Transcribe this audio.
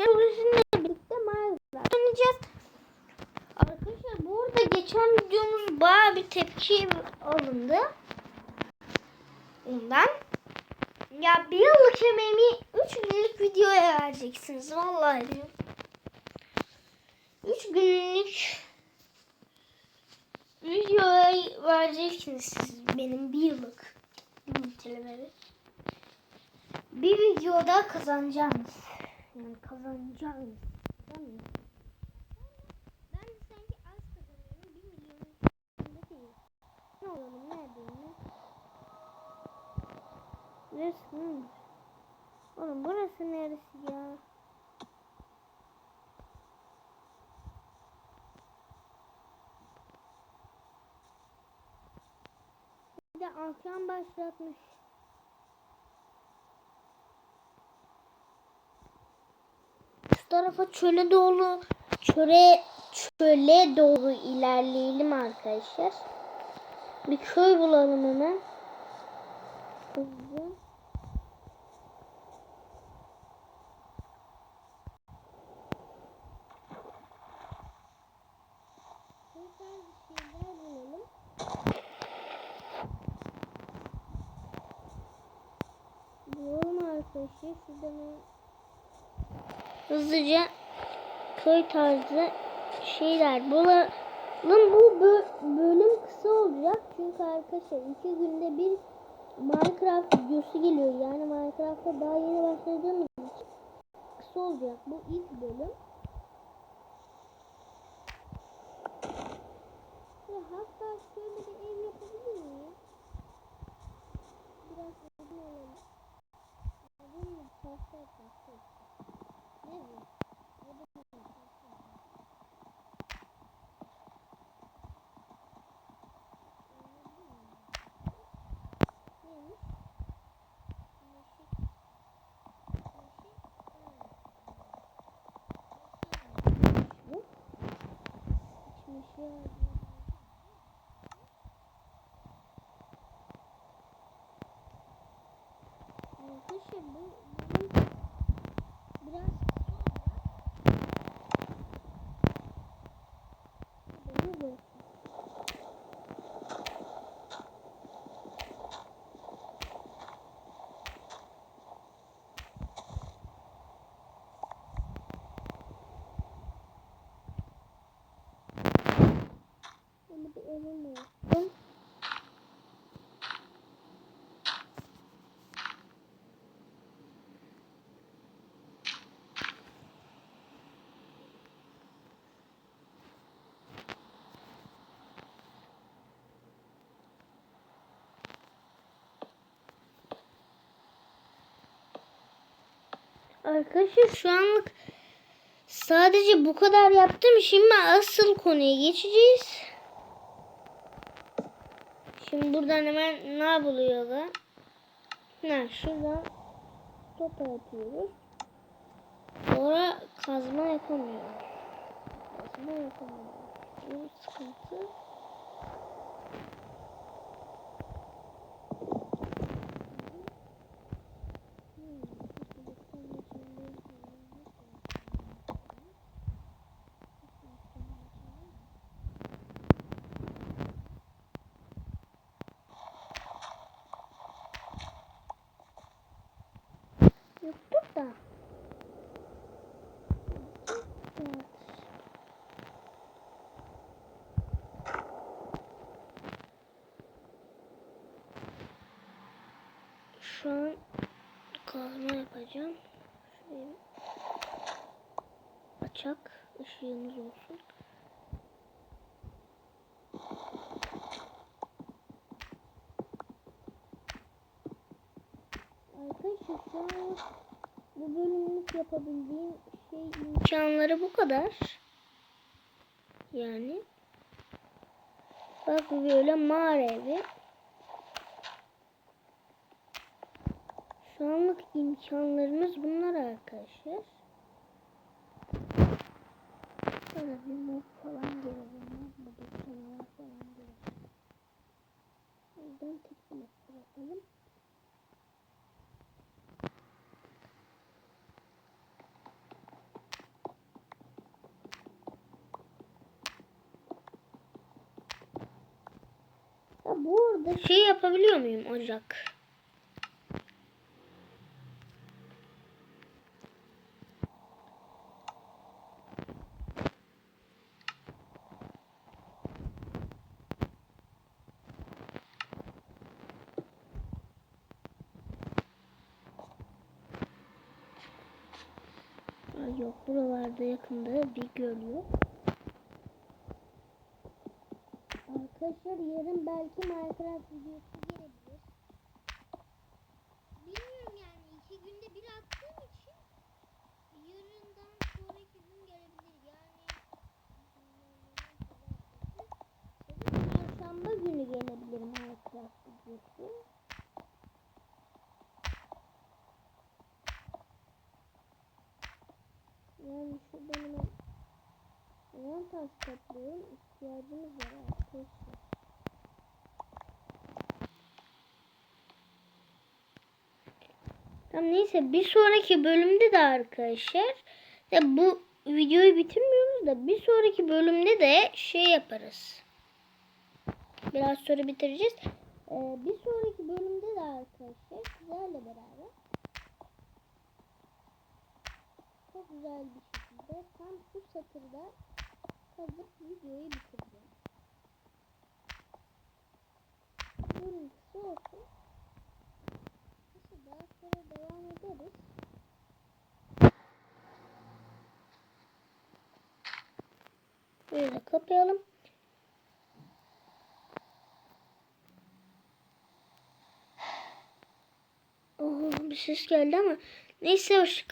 arkadaşlar. Sizinle birlikte Minecraft oynayacağız. Arkadaşlar bu arada geçen videomuz bayağı bir tepki alındı. Ondan. Ya bir yıllık emeğimi 3 günlük videoya vereceksiniz. Vallahi diyorum. 3 günlük videoya vereceksiniz siz benim bir yıllık nitelememi. Bir videoda kazanacaksınız. Yani. Değil mi? Ben sanki az kazanıyorum. Bir milyonun üstünde değil. Ne olalım neredeyim ben? Neresi mi? Oğlum burası neresi ya? Bir de akşam başlatmış. Tarafa çöle doğru çöle çöle doğru ilerleyelim arkadaşlar. Bir köy bulalım hemen. Hızlı. Bulalım. Arkadaşlar. Şuradan hemen hızlıca köy tarzı şeyler bulalım. Bu bö- bölüm kısa olacak çünkü arkadaşlar iki günde bir Minecraft videosu geliyor. Yani Minecraft'a daha yeni başladığımız için kısa olacak. Bu ilk bölüm. Ve hatta şöyle bir ev yapabilir miyim? Biraz odun alalım. Arkadaşlar bu bölüm biraz Haberiniz olsun. Olsun. Arkadaşlar şu anlık sadece bu kadar yaptım. Şimdi asıl konuya geçeceğiz. Şimdi buradan hemen ne yapılıyor da? Ha şuradan topa yapıyoruz. Sonra kazma yapamıyoruz. Kazma yapamıyoruz. Bu sıkıntı. Yoktur da. Evet. Şu an kazma yapacağım. Şöyle açak ışığımız olsun. Arkadaşlar bu bölümlük yapabildiğim şey imkanları bu kadar. Yani. Bak böyle mağara evi. Şu anlık imkanlarımız bunlar arkadaşlar. Böyle bu arada şey yapabiliyor muyum ocak? Ay yok buralarda yakında bir göl yok. Arkadaşlar yarın belki Minecraft videosu gelebilir. Bilmiyorum yani iki günde bir attığım için yarından sonraki gün gelebilir. Yani Çarşamba günü gelebilir Minecraft videosu. Yani şu benim Ayan taş topluyorum. İhtiyacımız var arkadaşlar. Tamam neyse bir sonraki bölümde de arkadaşlar ya bu videoyu bitirmiyoruz da bir sonraki bölümde de şey yaparız. Biraz sonra bitireceğiz. Ee, bir sonraki bölümde de arkadaşlar sizlerle beraber çok güzel bir şekilde tam şu satırda kazıp videoyu bitireceğim. Bölüm kısa olsun. Neyse daha sonra devam ederiz. Böyle kapayalım. Oh, bir ses geldi ama neyse hoşçakalın.